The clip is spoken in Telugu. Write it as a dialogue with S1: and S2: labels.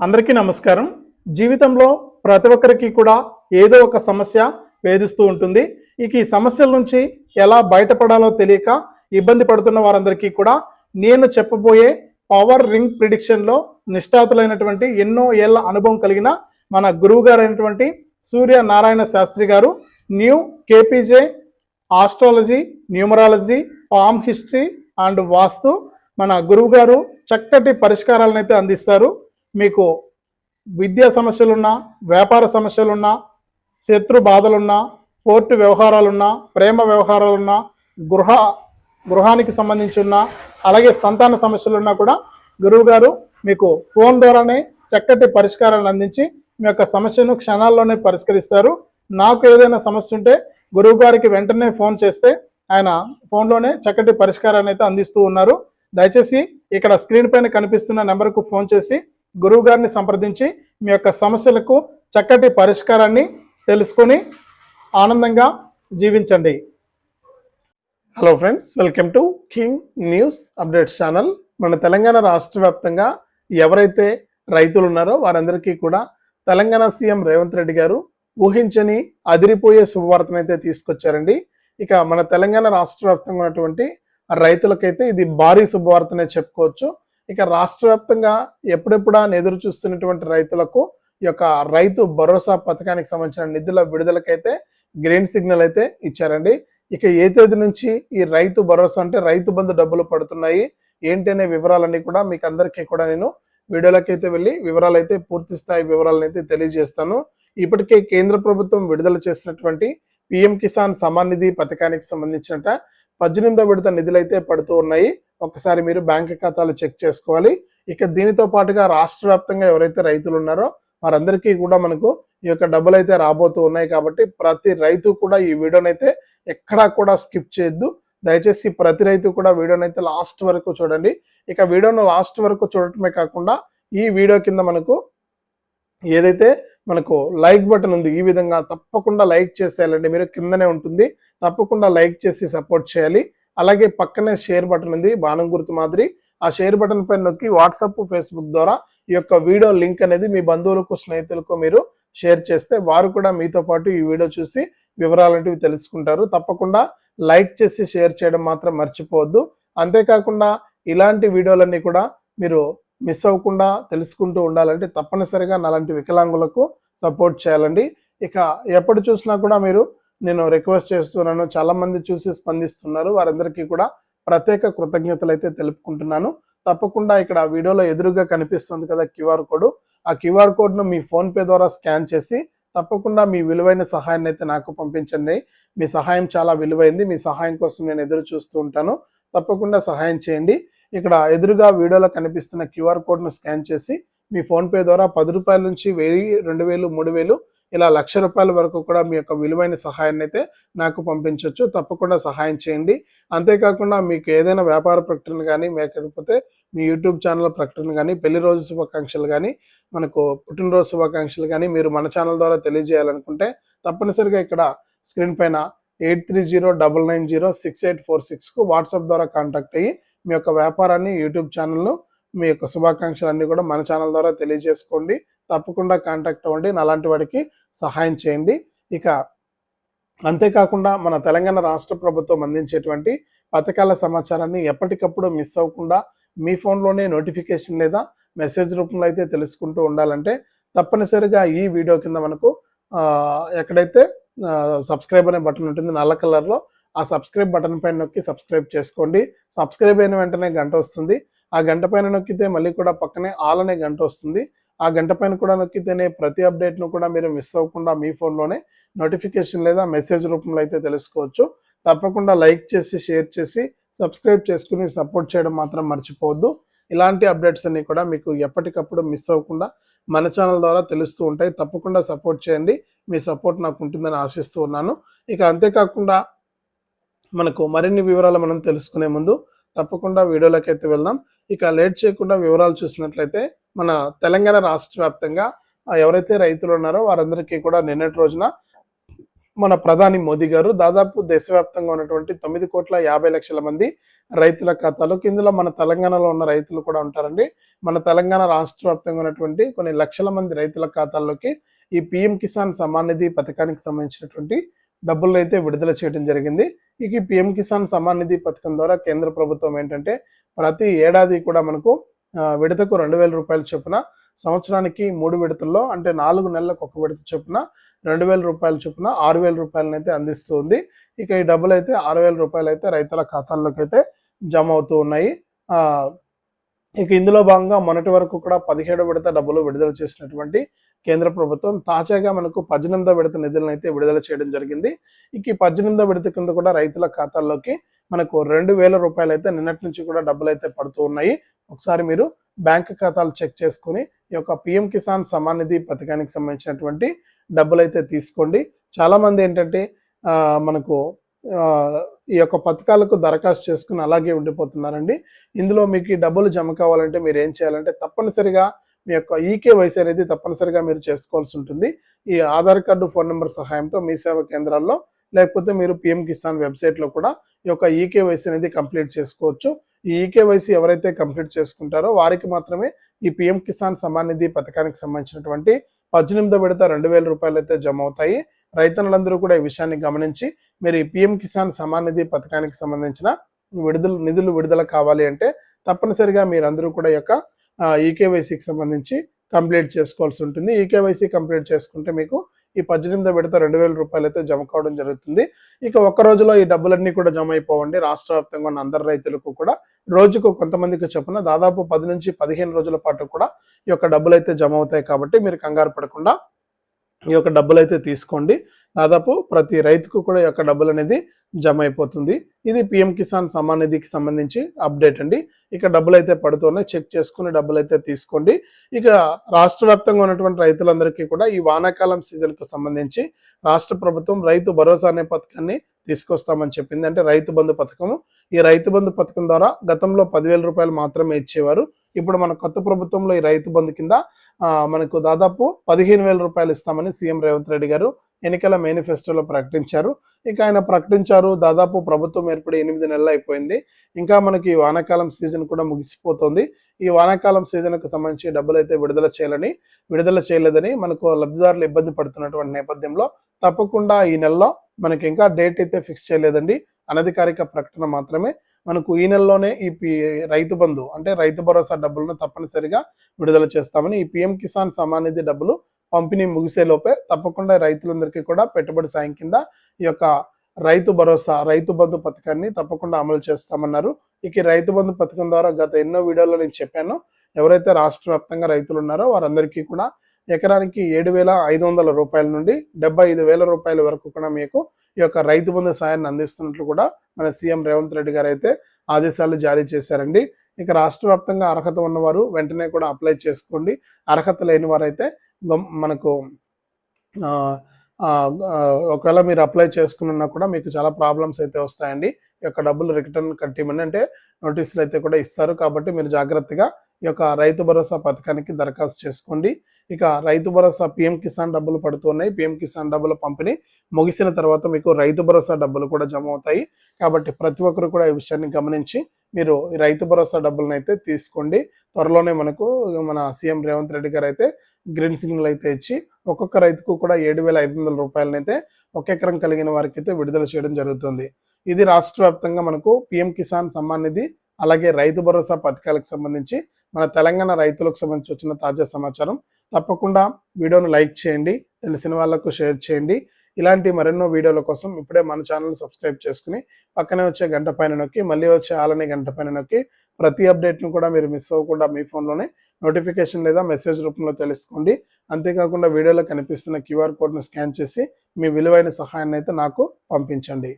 S1: అందరికీ నమస్కారం. జీవితంలో ప్రతి ఒక్కరికి కూడా ఏదో ఒక సమస్య వేధిస్తూ ఉంటుంది. ఇక ఈ సమస్యల నుంచి ఎలా బయటపడాలో తెలియక ఇబ్బంది పడుతున్న వారందరికీ కూడా నేను చెప్పబోయే పవర్ రింగ్ ప్రిడిక్షన్లో నిష్ఠాతులైనటువంటి ఎన్నో ఏళ్ళ అనుభవం కలిగిన మన గురువు గారైనటువంటి సూర్య నారాయణ శాస్త్రి గారు new KPJ astrology numerology palm history and vastu మన గురువు గారు చక్కటి పరిష్కారాలను అయితే అందిస్తారు. మీకు విద్యా సమస్యలున్నా వ్యాపార సమస్యలున్నా శత్రు బాధలున్నా కోర్టు వ్యవహారాలున్నా ప్రేమ వ్యవహారాలున్నా గృహ గృహానికి సంబంధించి ఉన్న అలాగే సంతాన సమస్యలున్నా కూడా గురువుగారు మీకు ఫోన్ ద్వారానే చక్కటి పరిష్కారాన్ని అందించి మీ యొక్క సమస్యను క్షణాల్లోనే పరిష్కరిస్తారు. నాకు ఏదైనా సమస్య ఉంటే గురువు గారికి వెంటనే ఫోన్ చేస్తే ఆయన ఫోన్లోనే చక్కటి పరిష్కారాన్ని అయితే అందిస్తూ ఉన్నారు. దయచేసి ఇక్కడ స్క్రీన్ పైన కనిపిస్తున్న నెంబర్కు ఫోన్ చేసి గురువు గారిని సంప్రదించి మీ యొక్క సమస్యలకు చక్కటి పరిష్కారాన్ని తెలుసుకొని ఆనందంగా జీవించండి. Hello friends welcome to king news updates channel మన తెలంగాణ రాష్ట్ర వ్యాప్తంగా ఎవరైతే రైతులు ఉన్నారో వారందరికీ కూడా తెలంగాణ సీఎం రేవంత్ రెడ్డి గారు ఊహించని అదిరిపోయే శుభవార్తనైతే తీసుకొచ్చారండి. ఇక మన తెలంగాణ రాష్ట్ర వ్యాప్తంగా ఉన్నటువంటి రైతులకైతే ఇది భారీ శుభవార్తనే చెప్పుకోవచ్చు. ఇక రాష్ట్ర వ్యాప్తంగా ఎప్పుడెప్పుడా ఎదురు చూస్తున్నటువంటి రైతులకు ఈ యొక్క రైతు భరోసా పథకానికి సంబంధించిన నిధుల విడుదలకైతే గ్రీన్ సిగ్నల్ అయితే ఇచ్చారండి. ఇక ఏ తేదీ నుంచి ఈ రైతు భరోసా అంటే రైతు బంధు డబ్బులు పడుతున్నాయి ఏంటి అనే వివరాలన్నీ కూడా మీకు అందరికీ కూడా నేను వీడియోలకైతే వెళ్ళి వివరాలు అయితే పూర్తి స్థాయి వివరాలను అయితే తెలియజేస్తాను. ఇప్పటికే కేంద్ర ప్రభుత్వం విడుదల చేసినటువంటి పిఎం కిసాన్ సమాన్ నిధి పథకానికి సంబంధించినట పద్దెనిమిదో విడత నిధులు అయితే పడుతూ ఉన్నాయి. ఒకసారి మీరు బ్యాంక్ ఖాతాలు చెక్ చేసుకోవాలి. ఇక దీనితో పాటుగా రాష్ట్ర వ్యాప్తంగా ఎవరైతే రైతులు ఉన్నారో వారందరికీ కూడా మనకు ఈ యొక్క డబ్బులు అయితే రాబోతూ ఉన్నాయి కాబట్టి ప్రతి రైతు కూడా ఈ వీడియోనైతే ఎక్కడా కూడా స్కిప్ చేయొద్దు. దయచేసి ప్రతి రైతు కూడా వీడియోనైతే లాస్ట్ వరకు చూడండి. ఇక వీడియోను లాస్ట్ వరకు చూడటమే కాకుండా ఈ వీడియో కింద మనకు ఏదైతే మనకు లైక్ బటన్ ఉంది ఈ విధంగా తప్పకుండా లైక్ చేసేయాలండి. మీరు కిందనే ఉంటుంది. తప్పకుండా లైక్ చేసి సపోర్ట్ చేయాలి. అలాగే పక్కనే షేర్ బటన్ ఉంది బాణం గుర్తు మాదిరి. ఆ షేర్ బటన్ పైన నొక్కి వాట్సాప్ ఫేస్బుక్ ద్వారా ఈ యొక్క వీడియో లింక్ అనేది మీ బంధువులకు స్నేహితులకు మీరు షేర్ చేస్తే వారు కూడా మీతో పాటు ఈ వీడియో చూసి వివరాలంటివి తెలుసుకుంటారు. తప్పకుండా లైక్ చేసి షేర్ చేయడం మాత్రం మర్చిపోవద్దు. అంతేకాకుండా ఇలాంటి వీడియోలన్నీ కూడా మీరు మిస్ అవ్వకుండా తెలుసుకుంటూ ఉండాలంటే తప్పనిసరిగా నాలాంటి వికలాంగులకు సపోర్ట్ చేయాలండి. ఇక ఎప్పుడు చూసినా కూడా మీరు నేను రిక్వెస్ట్ చేస్తున్నాను చాలా మంది చూసి స్పందిస్తున్నారు. వారందరికీ కూడా ప్రత్యేక కృతజ్ఞతలు అయితే తెలుపుకుంటున్నాను. తప్పకుండా ఇక్కడ వీడియోలో ఎదురుగా కనిపిస్తుంది కదా క్యూఆర్ కోడ్. ఆ క్యూఆర్ కోడ్ను మీ ఫోన్పే ద్వారా స్కాన్ చేసి తప్పకుండా మీ విలువైన సహాయాన్ని అయితే నాకు పంపించండి. మీ సహాయం చాలా విలువైంది. మీ సహాయం కోసం నేను ఎదురు చూస్తూ ఉంటాను. తప్పకుండా సహాయం చేయండి. ఇక్కడ ఎదురుగా వీడియోలో కనిపిస్తున్న క్యూఆర్ కోడ్ను స్కాన్ చేసి మీ ఫోన్పే ద్వారా పది రూపాయల నుంచి వెయ్యి రెండు వేలు మూడు వేలు ఇలా లక్ష రూపాయల వరకు కూడా మీ యొక్క విలువైన సహాయాన్ని అయితే నాకు పంపించవచ్చు తప్పకుండా సహాయం చేయండి. అంతేకాకుండా మీకు ఏదైనా వ్యాపార ప్రకటన కానీ లేకపోతే మీ యూట్యూబ్ ఛానల్ ప్రకటన కానీ పెళ్ళి రోజు శుభాకాంక్షలు కానీ మనకు పుట్టినరోజు శుభాకాంక్షలు కానీ మీరు మన ఛానల్ ద్వారా తెలియజేయాలనుకుంటే తప్పనిసరిగా ఇక్కడ స్క్రీన్ పైన eight three zero double nine zero six eight four సిక్స్కు WhatsApp ద్వారా కాంటాక్ట్ అయ్యి మీ యొక్క వ్యాపారాన్ని యూట్యూబ్ ఛానల్ను మీ యొక్క శుభాకాంక్షలు అన్నీ కూడా మన ఛానల్ ద్వారా తెలియజేసుకోండి. తప్పకుండా కాంటాక్ట్ అవ్వండి. అలాంటి వాడికి సహాయం చేయండి. ఇక అంతేకాకుండా మన తెలంగాణ రాష్ట్ర ప్రభుత్వం అందించేటువంటి పథకాల సమాచారాన్ని ఎప్పటికప్పుడు మిస్ అవ్వకుండా మీ ఫోన్లోనే నోటిఫికేషన్ లేదా మెసేజ్ రూపంలో అయితే తెలుసుకుంటూ ఉండాలంటే తప్పనిసరిగా ఈ వీడియో కింద మనకు ఎక్కడైతే సబ్స్క్రైబ్ అనే బటన్ ఉంటుంది నల్ల కలర్లో ఆ సబ్స్క్రైబ్ బటన్ పైన నొక్కి సబ్స్క్రైబ్ చేసుకోండి. సబ్స్క్రైబ్ అయిన వెంటనే గంట వస్తుంది. ఆ గంట పైన నొక్కితే మళ్ళీ కూడా పక్కనే ఆల్ అనే గంట వస్తుంది. ఆ గంట పైన కూడా నొక్కితేనే ప్రతి అప్డేట్ను కూడా మీరు మిస్ అవ్వకుండా మీ ఫోన్లోనే నోటిఫికేషన్ లేదా మెసేజ్ రూపంలో అయితే తెలుసుకోవచ్చు. తప్పకుండా లైక్ చేసి షేర్ చేసి సబ్స్క్రైబ్ చేసుకుని సపోర్ట్ చేయడం మాత్రం మర్చిపోవద్దు. ఇలాంటి అప్డేట్స్ అన్నీ కూడా మీకు ఎప్పటికప్పుడు మిస్ అవ్వకుండా మన ఛానల్ ద్వారా తెలుస్తూ ఉంటాయి. తప్పకుండా సపోర్ట్ చేయండి. మీ సపోర్ట్ నాకు ఉంటుందని ఆశిస్తూ ఉన్నాను. ఇక అంతేకాకుండా మనకు మరిన్ని వివరాలు మనం తెలుసుకునే ముందు తప్పకుండా వీడియోలోకి అయితే వెళ్దాం. ఇక లేట్ చేయకుండా వివరాలు చూసినట్లయితే మన తెలంగాణ రాష్ట్ర వ్యాప్తంగా ఎవరైతే రైతులు ఉన్నారో వారందరికీ కూడా నిన్నటి రోజున మన ప్రధాని మోదీ గారు దాదాపు దేశవ్యాప్తంగా ఉన్నటువంటి తొమ్మిది కోట్ల యాభై లక్షల మంది రైతుల ఖాతాలోకి ఇందులో మన తెలంగాణలో ఉన్న రైతులు కూడా ఉంటారండి. మన తెలంగాణ రాష్ట్ర వ్యాప్తంగా ఉన్నటువంటి కొన్ని లక్షల మంది రైతుల ఖాతాల్లోకి ఈ పిఎం కిసాన్ సమ్మాన్ నిధి పథకానికి సంబంధించినటువంటి డబ్బులను అయితే విడుదల చేయడం జరిగింది. ఇక ఈ పిఎం కిసాన్ సమ్మాన్ నిధి పథకం ద్వారా కేంద్ర ప్రభుత్వం ఏంటంటే ప్రతి ఏడాది కూడా మనకు విడతకు రెండు వేల రూపాయల చొప్పున సంవత్సరానికి మూడు విడతల్లో అంటే నాలుగు నెలలకు ఒక విడత చొప్పున రెండు వేల రూపాయల చొప్పున ఆరు వేల రూపాయలను అయితే అందిస్తుంది. ఇక ఈ డబ్బులు అయితే ఆరు వేల రూపాయలు అయితే రైతుల ఖాతాల్లోకి అయితే జమ అవుతూ ఉన్నాయి. ఇక ఇందులో భాగంగా మొన్నటి వరకు కూడా పదిహేడు విడత డబ్బులు విడుదల చేసినటువంటి కేంద్ర ప్రభుత్వం తాజాగా మనకు పద్దెనిమిదో విడత నిధులను అయితే విడుదల చేయడం జరిగింది. ఇక ఈ పద్దెనిమిదో విడత కింద కూడా రైతుల ఖాతాల్లోకి మనకు రెండు వేల రూపాయలు అయితే నిన్నటి నుంచి కూడా డబ్బులు అయితే పడుతూ ఉన్నాయి. ఒకసారి మీరు బ్యాంక్ ఖాతాలు చెక్ చేసుకుని ఈ యొక్క పిఎం కిసాన్ సమాన్ నిధి పథకానికి సంబంధించినటువంటి డబ్బులు అయితే తీసుకోండి. చాలామంది ఏంటంటే మనకు ఈ యొక్క పథకాలకు దరఖాస్తు చేసుకుని అలాగే ఉండిపోతున్నారండి. ఇందులో మీకు ఈ డబ్బులు జమ కావాలంటే మీరు ఏం చేయాలంటే తప్పనిసరిగా మీ యొక్క ఈకేవైసీ అనేది తప్పనిసరిగా మీరు చేసుకోవాల్సి ఉంటుంది. ఈ ఆధార్ కార్డు ఫోన్ నెంబర్ సహాయంతో మీ సేవా కేంద్రాల్లో లేకపోతే మీరు పిఎం కిసాన్ వెబ్సైట్లో కూడా ఈ యొక్క ఈకేవైసీ అనేది కంప్లీట్ చేసుకోవచ్చు. ఈ ఈకేవైసీ ఎవరైతే కంప్లీట్ చేసుకుంటారో వారికి మాత్రమే ఈ పిఎం కిసాన్ సమ్మాన్ నిధి పథకానికి సంబంధించినటువంటి పద్దెనిమిదో విడత రెండు వేల రూపాయలు అయితే జమ అవుతాయి రైతన్నులందరూ కూడా ఈ విషయాన్ని గమనించి మీరు ఈ పిఎం కిసాన్ సమాన్ నిధి పథకానికి సంబంధించిన విడుదల నిధులు విడుదల కావాలి అంటే తప్పనిసరిగా మీరందరూ కూడా ఈ యొక్క ఈకేవైసీకి సంబంధించి కంప్లీట్ చేసుకోవాల్సి ఉంటుంది. ఈకేవైసీ కంప్లీట్ చేసుకుంటే మీకు ఈ పద్దెనిమిదో విడత రెండు వేల రూపాయలు అయితే జమ కావడం జరుగుతుంది. ఇక ఒక్క రోజులో ఈ డబ్బులన్నీ కూడా జమ అయిపోవండి. రాష్ట్ర వ్యాప్తంగా ఉన్న అందరు రైతులకు కూడా. రోజుకు కొంతమందికి చొప్పున దాదాపు పది నుంచి పదిహేను రోజుల పాటు కూడా ఈ యొక్క డబ్బులు అయితే జమ అవుతాయి కాబట్టి మీరు కంగారు పడకుండా ఈ యొక్క డబ్బులు అయితే తీసుకోండి. దాదాపు ప్రతి రైతుకు కూడా ఈ యొక్క డబ్బులు అనేది జమ అయిపోతుంది ఇది పిఎం కిసాన్ సమాన్ నిధికి సంబంధించి అప్డేట్ అండి. ఇక డబ్బులు అయితే పడుతున్నాయి చెక్ చేసుకుని డబ్బులు అయితే తీసుకోండి. ఇక రాష్ట్ర వ్యాప్తంగా ఉన్నటువంటి రైతులందరికీ కూడా ఈ వానాకాలం సీజన్కు సంబంధించి రాష్ట్ర ప్రభుత్వం రైతు భరోసా అనే పథకాన్ని తీసుకొస్తామని చెప్పింది. అంటే రైతు బంధు పథకము. ఈ రైతు బంధు పథకం ద్వారా గతంలో పదివేల రూపాయలు మాత్రమే ఇచ్చేవారు. ఇప్పుడు మన కొత్త ప్రభుత్వంలో ఈ రైతు బంధు కింద మనకు దాదాపు పదిహేను వేల రూపాయలు ఇస్తామని సీఎం రేవంత్ రెడ్డి గారు ఎన్నికల మేనిఫెస్టోలో ప్రకటించారు. ఇక ఆయన ప్రకటించారు. దాదాపు ప్రభుత్వం ఏర్పడి ఎనిమిది నెలలు అయిపోయింది. ఇంకా మనకి ఈ వానాకాలం సీజన్ కూడా ముగిసిపోతుంది. ఈ వానాకాలం సీజన్కు సంబంధించి డబ్బులు అయితే విడుదల చేయాలని విడుదల చేయలేదని మనకు లబ్ధిదారులు ఇబ్బంది పడుతున్నటువంటి నేపథ్యంలో తప్పకుండా ఈ నెలలో మనకి ఇంకా డేట్ అయితే ఫిక్స్ చేయలేదండి. అనధికారిక ప్రకటన మాత్రమే. మనకు ఈ నెలలోనే ఈ రైతు బంధు అంటే రైతు భరోసా డబ్బులను తప్పనిసరిగా విడుదల చేస్తామని ఈ పిఎం కిసాన్ సమాన్ నిధి డబ్బులు పంపిణీ ముగిసే లోపే తప్పకుండా రైతులందరికీ కూడా పెట్టుబడి సాయం కింద ఈ యొక్క రైతు భరోసా రైతు బంధు పథకాన్ని తప్పకుండా అమలు చేస్తామన్నారు. ఇక రైతు బంధు పథకం ద్వారా గత ఎన్నో వీడియోలో నేను చెప్పాను. ఎవరైతే రాష్ట్ర వ్యాప్తంగా రైతులు ఉన్నారో వారందరికీ కూడా ఎకరానికి ఏడు వేల ఐదు వందల రూపాయల నుండి డెబ్బై ఐదు వేల రూపాయల వరకు కూడా మీకు ఈ యొక్క రైతు బంధు సాయాన్ని అందిస్తున్నట్లు కూడా మన సీఎం రేవంత్ రెడ్డి గారు అయితే ఆదేశాలు జారీ చేశారండి. ఇక రాష్ట్ర వ్యాప్తంగా అర్హత ఉన్నవారు వెంటనే కూడా అప్లై చేసుకోండి. అర్హత లేని వారైతే మనకు ఒకవేళ మీరు అప్లై చేసుకున్నా కూడా మీకు చాలా ప్రాబ్లమ్స్ అయితే వస్తాయండి. ఈ యొక్క డబ్బులు రిటర్న్ కట్టేయమని అంటే నోటీసులు అయితే కూడా ఇస్తారు. కాబట్టి మీరు జాగ్రత్తగా ఈ యొక్క రైతు భరోసా పథకానికి దరఖాస్తు చేసుకోండి. ఇక రైతు భరోసా పిఎం కిసాన్ డబ్బులు పడుతున్నాయి పిఎం కిసాన్ డబ్బుల పంపిణీ ముగిసిన తర్వాత మీకు రైతు భరోసా డబ్బులు కూడా జమ అవుతాయి. కాబట్టి ప్రతి ఒక్కరు కూడా ఈ విషయాన్ని గమనించి మీరు ఈ రైతు భరోసా డబ్బులను అయితే తీసుకోండి. త్వరలోనే మనకు మన సీఎం రేవంత్ రెడ్డి గారు అయితే గ్రీన్ సిగ్నల్ అయితే ఇచ్చి ఒక్కొక్క రైతుకు కూడా ఏడు వేల ఐదు వందల రూపాయలనైతే ఒక ఎకరం కలిగిన వారికి అయితే విడుదల చేయడం జరుగుతుంది. ఇది రాష్ట్ర వ్యాప్తంగా మనకు పిఎం కిసాన్ సమ్మాన్ నిధి అలాగే రైతు భరోసా పథకాలకు సంబంధించి మన తెలంగాణ రైతులకు సంబంధించి వచ్చిన తాజా సమాచారం. తప్పకుండా వీడియోను లైక్ చేయండి తెలిసిన వాళ్ళకు షేర్ చేయండి. ఇలాంటి మరెన్నో వీడియోల కోసం ఇప్పుడే మన ఛానల్ సబ్స్క్రైబ్ చేసుకుని పక్కనే వచ్చే గంట పైన నొక్కి మళ్ళీ వచ్చే ఆలనే గంట పైన నొక్కి ప్రతి అప్డేట్ను కూడా మీరు మిస్ అవ్వకుండా మీ ఫోన్లోనే నోటిఫికేషన్ లేదా మెసేజ్ రూపంలో తెలుసుకోండి. అంతేకాకుండా వీడియోలో కనిపిస్తున్న క్యూఆర్ కోడ్ను స్కాన్ చేసి మీ విలువైన సహాయాన్ని అయితే నాకు పంపించండి.